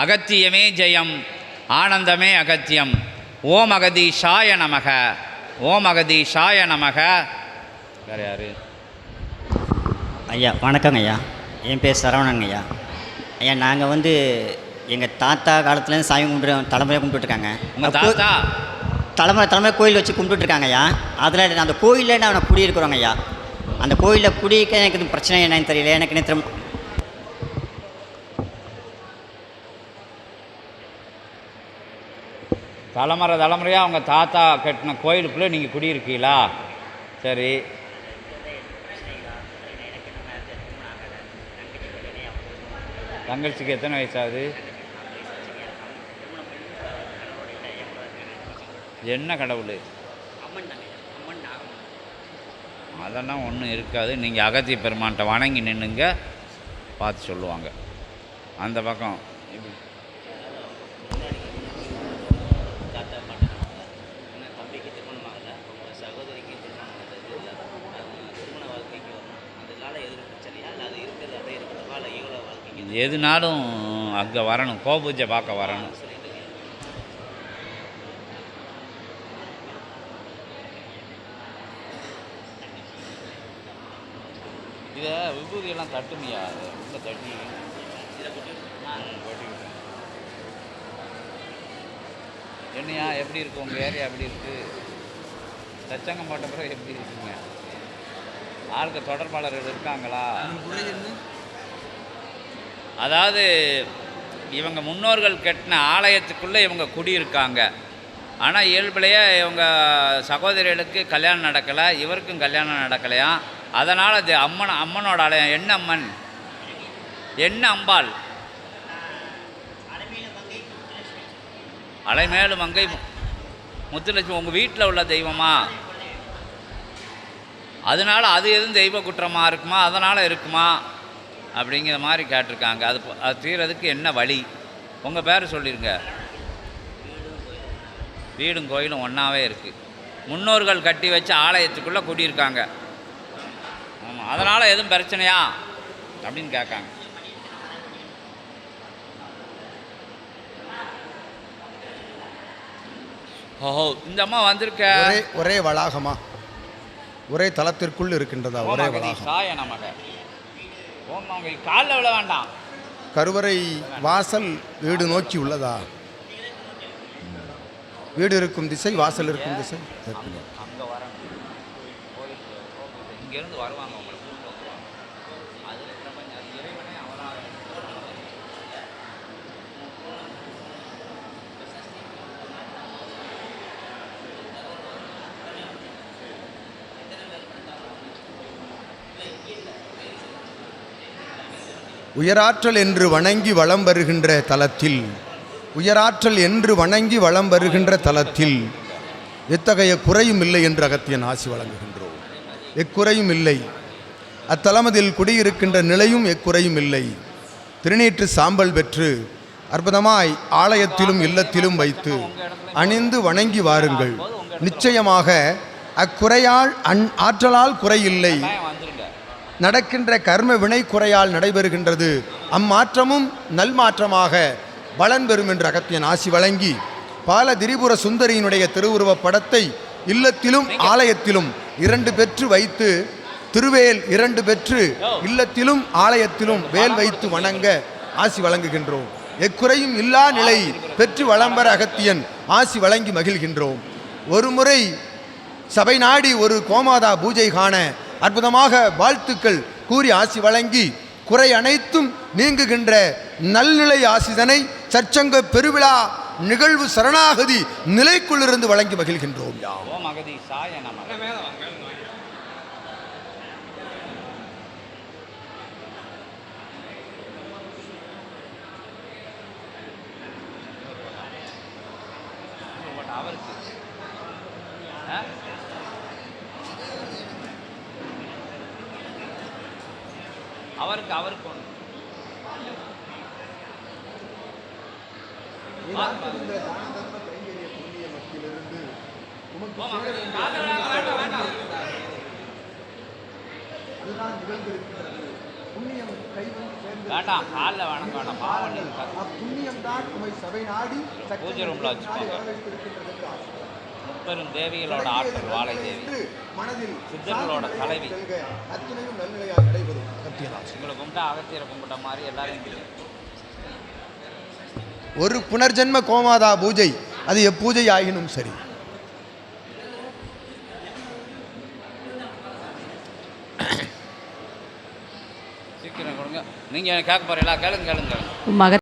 அகத்தியமே ஜெயம் ஆனந்தமே அகத்தியம். ஓம் அகதீஷாய நமக ஓம் அகதீஷாய நமக. வேறு யாரு? ஐயா வணக்கங்க ஐயா. என் பேர் சரவணங்க ஐயா. ஐயா நாங்கள் வந்து எங்கள் தாத்தா காலத்துலேருந்து சாமி கும்பிட்டு தலைமுறையாக கும்பிட்டுருக்காங்க உங்கள் தாத்தா? தலைமுறை தலைமுறை கோயில் வச்சு கும்பிட்டுருக்காங்க ஐயா. அதில் அந்த கோயிலில் நான் குடியிருக்கிறோங்க ஐயா. அந்த கோயிலில் குடியிருக்க எனக்கு பிரச்சனை என்னன்னு தெரியல. எனக்கு நேற்று தலைமுறை தலைமுறையாக அவங்க தாத்தா கட்டின கோயிலுக்குள்ளே நீங்கள் குடியிருக்கீங்களா? சரி. தங்கச்சிக்கு எத்தனை வயசாகுது? என்ன கடவுள்? அதெல்லாம் ஒன்றும் இருக்காது. நீங்கள் அகத்திய பெருமான்கிட்ட வணங்கி நின்றுங்க பார்த்து சொல்லுவாங்க. அந்த பக்கம். இது எதுனாலும் அங்கே வரணும். கோபூஜை பார்க்க வரணும். இதை விபூதியெல்லாம் தட்டுமையா உள்ள தட்டி. என்னையா எப்படி இருக்கு? உங்கள் ஏரியா எப்படி இருக்கு? தச்சங்கம் போட்ட பிறகு எப்படி இருக்குங்க? ஆளுக்கு தொடர்பாளர்கள் இருக்காங்களா? அதாவது இவங்க முன்னோர்கள் கட்டின ஆலயத்துக்குள்ளே இவங்க குடியிருக்காங்க. ஆனால் இயல்பிலேயே இவங்க சகோதரிகளுக்கு கல்யாணம் நடக்கலை இவருக்கும் கல்யாணம் நடக்கலையாம் அதனால் அது அம்மன் அம்மனோட ஆலயம். என்ன அம்மன்? என்ன அம்பாள்? அலைமேலு மங்கை முத்துலட்சுமி. உங்கள் வீட்டில் உள்ள தெய்வமா? அதனால் அது எதுவும் தெய்வ குற்றமாக இருக்குமா? அதனால் இருக்குமா? அப்படிங்கிற மாதிரி கேட்டிருக்காங்க. அது அது தீரதுக்கு என்ன வழி? உங்கள் பேர் சொல்லிருங்க. வீடும் கோயிலும் ஒன்றாவே இருக்குது முன்னோர்கள் கட்டி வச்ச ஆலயத்துக்குள்ளே குடியிருக்காங்க. ஆமாம் அதனால் எதுவும் பிரச்சனையா? அப்படின்னு கேட்காங்க. ஓஹோ இந்த அம்மா வந்திருக்க. ஒரே ஒரே வளாகமா? ஒரே தளத்திற்குள் இருக்கின்றதா? ஒரே வளாகம். சாய நமக ஓம் அவங்க காலில் விழ வேண்டாம். கருவறை வாசல் வீடு நோக்கி உள்ளதா? வீடு இருக்கும் திசை வாசல் இருக்கும் திசை. இங்கேருந்து வருவாங்க உங்களை. உயராற்றல் என்று வணங்கி வளம் வருகின்ற தலத்தில். உயராற்றல் என்று வணங்கி வளம் வருகின்ற தலத்தில். எத்தகைய குறையும் இல்லை என்று அகத்தியன் ஆசி வழங்குகின்றோம். எக்குறையும் இல்லை. அத்தலமதில் குடியிருக்கின்ற நிலையும் எக்குறையும் இல்லை. திருநீற்று சாம்பல் பெற்று அற்புதமாய் ஆலயத்திலும் இல்லத்திலும் வைத்து அணிந்து வணங்கி வாருங்கள். நிச்சயமாக அக்குறையால் அன் ஆற்றலால் குறையில்லை. நடக்கின்ற கர்ம வினை குறையால் நடைபெறுகின்றது. அம்மாற்றமும் நல்மாற்றமாக பலன் பெறும் என்று அகத்தியன் ஆசி வழங்கி பால திரிபுர சுந்தரியினுடைய திருவுருவப் படத்தை இல்லத்திலும் ஆலயத்திலும் இரண்டு பெற்று வைத்து திருவேல் இரண்டு பெற்று இல்லத்திலும் ஆலயத்திலும் வேல் வைத்து வணங்க ஆசி வழங்குகின்றோம். எக்குறையும் இல்லா நிலை பெற்று வளம்பர அகத்தியன் ஆசி வழங்கி மகிழ்கின்றோம். ஒரு முறை சபை நாடி ஒரு கோமாதா பூஜை காண அற்புதமாக வாழ்த்துக்கள் கூறி ஆசி வழங்கி குறை அனைத்தும் நீங்குகின்ற நல்நிலை ஆசிதனை சற்சங்க பெருவிழா நிகழ்வு சரணாகதி நிலைக்குள்ளிருந்து வழங்கி மகிழ்கின்றோம். அவருக்கு அவருக்கு அவருக்கு ஒன்று புண்ணியம் வேண்டாம் காலில் வணங்க வேண்டாம் அப்புண்ணியம்தான் உமை சபை நாடி பூஜை ரூம்ல வச்சுக்கோங்க. முப்பெரும் தேவிகளோட ஆற்றல் வாழை தேவி. சித்தர்களோட தலைவி. அகத்தியதாசன் உங்களை கும்பிட்டா அகத்தியரை கும்பிட்ட மாதிரி எல்லாரையும் கும்பிடு. ஒரு புனர்ஜென்ம கோமாதா பூஜை அது எப்பூஜை ஆகினும் சரி. சீக்கிரம் கொடுங்க. நீங்கள் கேட்க போகிறீங்களா கேளுங்க கேளுங்க கேளுங்க. மக